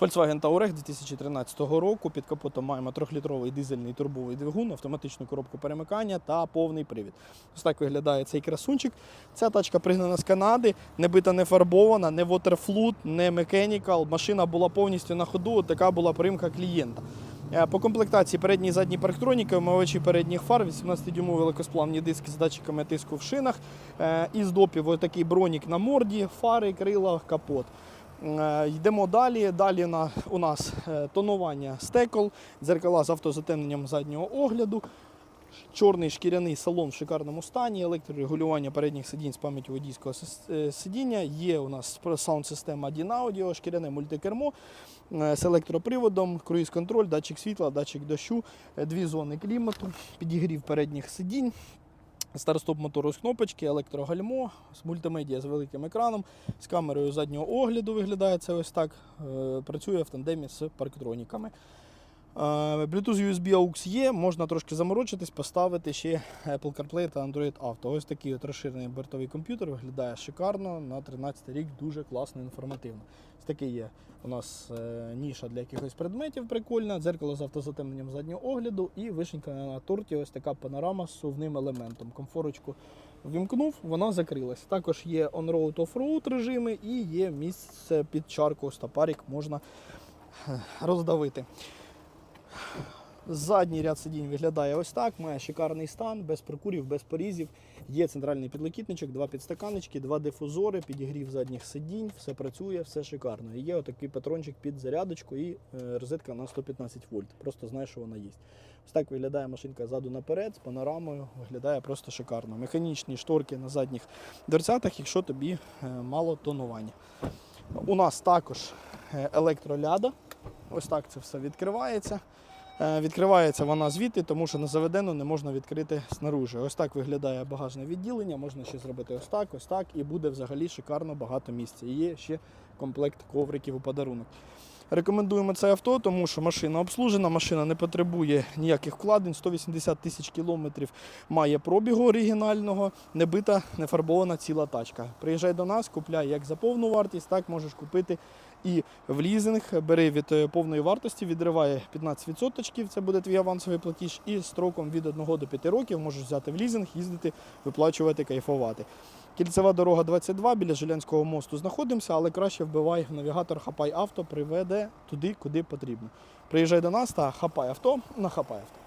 Volkswagen Touareg 2013 року. Під капотом маємо 3-літровий дизельний турбовий двигун, автоматичну коробку перемикання та повний привід. Ось так виглядає цей красунчик. Ця тачка пригнана з Канади, не бита, не фарбована, не waterflood, не mechanical. Машина була повністю на ходу. Така була примка клієнта. Е, По комплектації передній і задній парктроніки, омивачі передніх фар, 18-дюймові великосплавні диски з датчиками тиску в шинах. Е, Із допів ось такий бронік на морді, фари, крила, капот. Е, Йдемо далі. Далі на, у нас е, тонування стекол, дзеркала з автозатемненням заднього огляду, чорний шкіряний салон в шикарному стані, електрорегулювання передніх сидінь з пам'яттю водійського е, сидіння. Є у нас саунд-система Audio, шкіряне мультикермо з електроприводом, круїз-контроль, датчик світла, датчик дощу, дві зони клімату, підігрів передніх сидінь. Старт-стоп мотору з кнопочки, електрогальмо, з мультимедіа з великим екраном, з камерою заднього огляду виглядає це ось так. Е, Працює в тандемі з парктроніками. Е, Bluetooth USB AUX є, можна трошки заморочитись, поставити ще Apple CarPlay та Android Auto. Ось такий от розширений бортовий комп'ютер виглядає шикарно на 13 рік, дуже класно, інформативно. Ось такий є у нас е, ніша для якихось предметів прикольна, дзеркало з автозатемненням заднього огляду і вишенька на торті, ось така панорама з сувним елементом. Комфорочку вімкнув, вона закрилась. Також є on-road, off-road режими і є місце під чарку стопарик, можна е, роздавити. Задній ряд сидінь виглядає ось так, має шикарний стан, без прокурів, без порізів. Є центральний підлокітничок, два підстаканечки, два дифузори, підігрів задніх сидінь, все працює, все шикарно. І є отакий патрончик під зарядочку і е, розетка на 115 вольт. Просто знаю, що вона є. Ось так виглядає машинка ззаду наперед, з панорамою, виглядає просто шикарно. Механічні шторки на задніх дверцятах, якщо тобі е, мало тонування. У нас також е, електроляда. Ось так це все відкривається. Е, Відкривається вона звідти, тому що на заведену не можна відкрити снаружи. Ось так виглядає багажне відділення, можна ще зробити ось так, ось так, і буде взагалі шикарно багато місця. І є ще комплект ковриків у подарунок. Рекомендуємо це авто, тому що машина обслужена, машина не потребує ніяких вкладень, 180 тисяч кілометрів має пробігу оригінального, не бита, не фарбована ціла тачка. Приїжджай до нас, купляй як за повну вартість, так можеш купити і в лізинг. Бери від е, повної вартості, відриває 15%, це буде твій авансовий платіж, і строком від 1 до 5 років можеш взяти в лізинг, їздити, виплачувати, кайфувати. Кільцева дорога 22 біля Жилянського мосту знаходимося, але краще вбивай навігатор Хапай авто, приведе туди, куди потрібно. Приїжджай до нас та хапай авто на хапай авто.